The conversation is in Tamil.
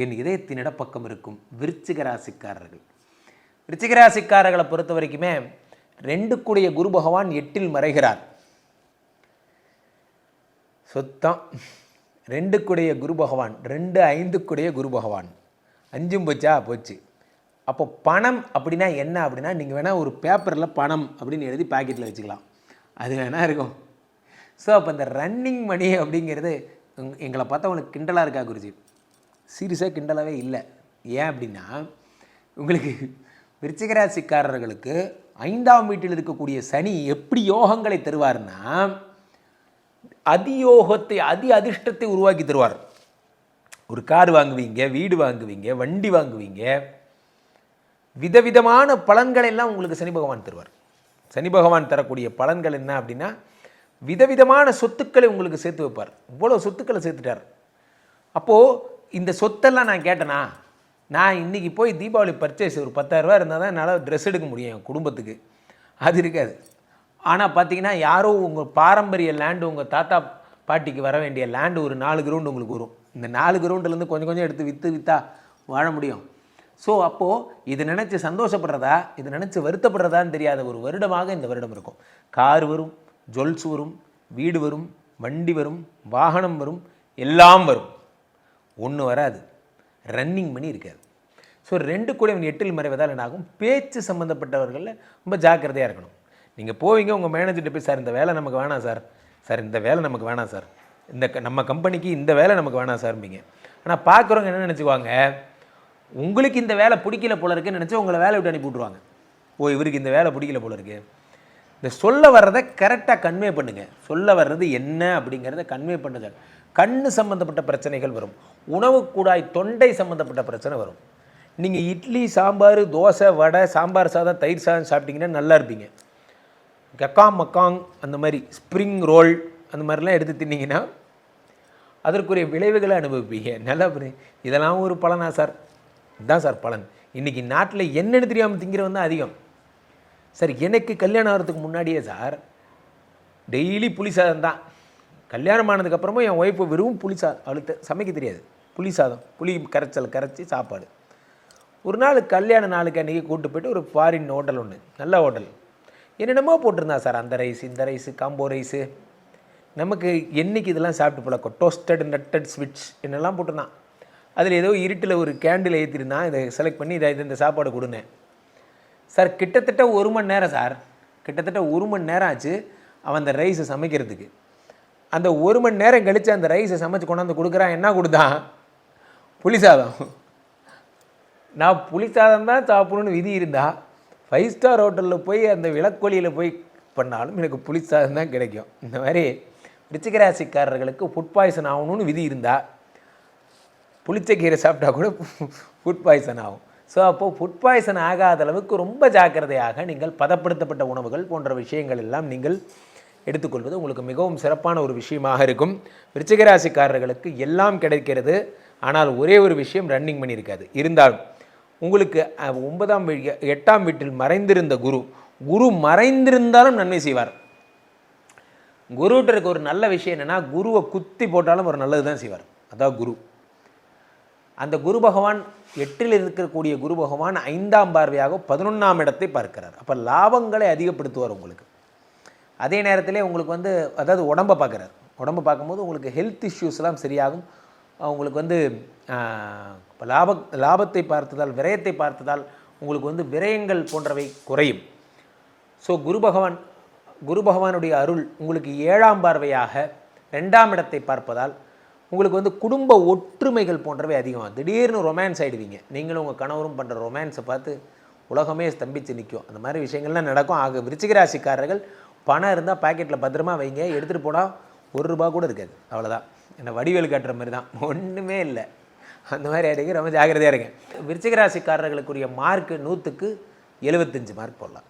என் இதயத்தின் இடப்பக்கம் இருக்கும் விருச்சிக ராசிக்காரர்கள். விருச்சிக ராசிக்காரர்களை பொறுத்த வரைக்குமே ரெண்டு கூடிய குரு பகவான் எட்டில் மறைகிறார். சுத்தம் ரெண்டு கூடிய குரு பகவான் ரெண்டு ஐந்து கூடிய குரு பகவான். அஞ்சும் போச்சா? போச்சு. அப்போ பணம் அப்படின்னா என்ன அப்படின்னா நீங்கள் வேணால் ஒரு பேப்பரில் பணம் அப்படின்னு எழுதி பாக்கெட்டில் வச்சுக்கலாம். அது வேணால் இருக்கும். ஸோ அப்போ இந்த ரன்னிங் மணி அப்படிங்கிறது எங்களை பார்த்தா உங்களுக்கு கிண்டலாக இருக்கா குருஜி? சீரியஸாக கிண்டலாகவே இல்லை. ஏன் அப்படின்னா உங்களுக்கு விருச்சிகராசிக்காரர்களுக்கு ஐந்தாம் வீட்டில் இருக்கக்கூடிய சனி எப்படி யோகங்களை தருவார்னா அதியோகத்தை அதி அதிர்ஷ்டத்தை உருவாக்கி தருவார். ஒரு கார் வாங்குவீங்க வீடு வாங்குவீங்க வண்டி வாங்குவீங்க விதவிதமான பலன்களை எல்லாம் உங்களுக்கு சனி பகவான் தருவார். சனி பகவான் தரக்கூடிய பலன்கள் என்ன அப்படின்னா விதவிதமான சொத்துக்களை உங்களுக்கு சேர்த்து வைப்பார். இவ்வளோ சொத்துக்களை சேர்த்துட்டார். அப்போது இந்த சொத்தெல்லாம் நான் கேட்டேனா? நான் இன்றைக்கி போய் தீபாவளி பர்ச்சேஸ் ஒரு 10000 ரூபாய் இருந்தால் தான் என்னால் ட்ரெஸ் எடுக்க முடியும் என் குடும்பத்துக்கு. அது இருக்காது. ஆனால் பார்த்தீங்கன்னா யாரோ உங்கள் பாரம்பரிய லேண்டு உங்கள் தாத்தா பாட்டிக்கு வர வேண்டிய லேண்டு ஒரு நாலு கிரவுண்டு உங்களுக்கு வரும். இந்த நாலு கிரவுண்டுலேருந்து கொஞ்சம் கொஞ்சம் எடுத்து விற்று விற்றா வாழ முடியும். ஸோ அப்போது இது நினச்சி சந்தோஷப்படுறதா? இது நினச்சி வருத்தப்படுறதான்னு தெரியாத ஒரு வருடமாக இந்த வருடம் இருக்கும். கார் வரும் ஜுவல்ஸ் வரும் வீடு வரும் வண்டி வரும் வாகனம் வரும் எல்லாம் வரும். ஒன்று வராது. ரன்னிங் மணி இருக்காது. ஸோ ரெண்டு கூட இவன் எட்டில் மறைவதால் என்ன ஆகும் பேச்சு சம்மந்தப்பட்டவர்களில் ரொம்ப ஜாக்கிரதையாக இருக்கணும். நீங்கள் போவீங்க உங்கள் மேனேஜர்கிட்ட போய் சார் இந்த வேலை நமக்கு வேணாம் சார். சார் இந்த வேலை நமக்கு வேணாம் சார். இந்த க- நம்ம கம்பெனிக்கு இந்த வேலை நமக்கு வேணாம் சார்ம்பிங்க ஆனால் பார்க்குறவங்க என்ன நினச்சிக்குவாங்க? உங்களுக்கு இந்த வேலை பிடிக்கல போல இருக்குன்னு நினச்சி உங்களை வேலை விட்டு அனுப்பி விட்ருவாங்க ஓ இவருக்கு இந்த வேலை பிடிக்கல போல இருக்கு. இந்த சொல்ல வர்றதை கரெக்டாக கன்வே பண்ணுங்கள் சொல்ல வர்றது என்ன அப்படிங்கிறத கன்வே பண்ணுங்க. கண்ணு சம்மந்தப்பட்ட பிரச்சனைகள் வரும். உணவு கூடாய் தொண்டை சம்மந்தப்பட்ட பிரச்சனை வரும். நீங்கள் இட்லி சாம்பார் தோசை வடை சாம்பார் சாதம் தயிர் சாதம் சாப்பிட்டீங்கன்னா நல்லா இருப்பீங்க. கக்காங் மக்காங் அந்த மாதிரி ஸ்ப்ரிங் ரோல் அந்த மாதிரிலாம் எடுத்து தின்னிங்கன்னா அதற்குரிய விளைவுகளை அனுபவிப்பீங்க. நல்லா இதெல்லாம் ஒரு பலனா சார்? இதுதான் சார் பலன். இன்றைக்கி நாட்டில் என்னென்னு தெரியாமல் திங்கிறவன் தான் அதிகம். சார் எனக்கு கல்யாணம் ஆகிறதுக்கு முன்னாடியே சார் டெய்லி புளி சாதம் தான். கல்யாணம் ஆனதுக்கப்புறமும் என் ஒய்ஃபு வெறும் புளி சாதம் அழுத்த சமைக்க தெரியாது. புளி சாதம் புளி கரைச்சல் கரைச்சி சாப்பாடு. ஒரு நாள் கல்யாண நாளுக்கு அன்றைக்கி கூட்டு போயிட்டு ஒரு ஃபாரின் ஹோட்டல் ஒன்று நல்ல ஹோட்டல் என்னென்னமோ போட்டிருந்தா சார் அந்த ரைஸ் இந்த ரைஸு காம்போ ரைஸு நமக்கு என்னைக்கு இதெல்லாம் சாப்பிட்டு பழக்கம் டோஸ்டட் நட்டட் ஸ்விட்ச் என்னெல்லாம் போட்டிருந்தான். அதில் ஏதோ இருட்டில் ஒரு கேண்டில் ஏற்றிருந்தான் இதை செலக்ட் பண்ணி இதை இது இந்த சாப்பாடு கொடுனேன் சார் கிட்டத்தட்ட ஒரு மணி நேரம் சார் கிட்டத்தட்ட ஒரு மணி நேரம் ஆச்சு அவன் அந்த ரைஸை சமைக்கிறதுக்கு. அந்த ஒரு மணி நேரம் கழித்து அந்த ரைஸை சமைச்சு கொண்டாந்து கொடுக்குறான் என்ன கொடுத்தான் புளி சாதம். நான் புளி சாதம் தான் சாப்பிடணும்னு விதி இருந்தா ஃபைவ் ஸ்டார் ஹோட்டலில் போய் அந்த விளக்கொலியில் போய் பண்ணாலும் எனக்கு புளி சாதம் தான் கிடைக்கும். இந்த மாதிரி ரிச்சிகராசிக்காரர்களுக்கு ஃபுட் பாய்சன் ஆகணும்னு விதி இருந்தா புளிச்சக்கீரை சாப்பிட்டா கூட ஃபுட் பாய்சன் ஆகும். ஸோ அப்போது ஃபுட் பாய்சன் ஆகாத அளவுக்கு ரொம்ப ஜாக்கிரதையாக நீங்கள் பதப்படுத்தப்பட்ட உணவுகள் போன்ற விஷயங்கள் எல்லாம் நீங்கள் எடுத்துக்கொள்வது உங்களுக்கு மிகவும் சிறப்பான ஒரு விஷயமாக இருக்கும். விருச்சிகராசிக்காரர்களுக்கு எல்லாம் கிடைக்கிறது. ஆனால் ஒரே ஒரு விஷயம் ரன்னிங் பண்ணியிருக்காது இருந்தாலும் உங்களுக்கு ஒன்பதாம் வீ- எட்டாம் வீட்டில் மறைந்திருந்த குரு குரு மறைந்திருந்தாலும் நன்மை செய்வார். குருகிட்ட இருக்க ஒரு நல்ல விஷயம் என்னென்னா குருவை குத்தி போட்டாலும் ஒரு நல்லது தான் செய்வார். அதான் குரு. அந்த குரு பகவான் எட்டில் இருக்கக்கூடிய குரு பகவான் ஐந்தாம் பார்வையாக பதினொன்றாம் இடத்தை பார்க்கிறார். அப்போ லாபங்களை அதிகப்படுத்துவார் உங்களுக்கு. அதே நேரத்தில் உங்களுக்கு வந்து அதாவது உடம்பை பார்க்குறாரு. உடம்பை பார்க்கும்போது உங்களுக்கு ஹெல்த் இஷ்யூஸ்லாம் சரியாகும். உங்களுக்கு வந்து லாப லாபத்தை பார்த்ததால் விரயத்தை பார்த்ததால் உங்களுக்கு வந்து விரயங்கள் போன்றவை குறையும். ஸோ குரு பகவான் குரு பகவானுடைய அருள் உங்களுக்கு ஏழாம் பார்வையாக ரெண்டாம் இடத்தை பார்ப்பதால் உங்களுக்கு வந்து குடும்ப ஒற்றுமைகள் போன்றவை அதிகமாகும். திடீர்னு ரொமான்ஸ் ஆகிடுவீங்க நீங்களும் உங்கள் கணவரும் பண்ணுற ரொமான்ஸை பார்த்து உலகமே ஸ்தம்பித்து நிற்கும் அந்த மாதிரி விஷயங்கள்லாம் நடக்கும். ஆக விருச்சிகராசிக்காரர்கள் பணம் இருந்தால் பாக்கெட்டில் பத்திரமா வைங்க எடுத்துகிட்டு போனால் ஒரு ரூபா கூட இருக்காது. அவ்வளோதான் என்னை வடிவேல் காட்டுற மாதிரி தான் ஒன்றுமே இல்லை. அந்த மாதிரி ஆகிடுங்க ரொம்ப ஜாக்கிரதையாக இருக்கேன் விருச்சிகராசிக்காரர்களுக்குரிய மார்க்கு நூற்றுக்கு எழுபத்தஞ்சு மார்க் போடலாம்.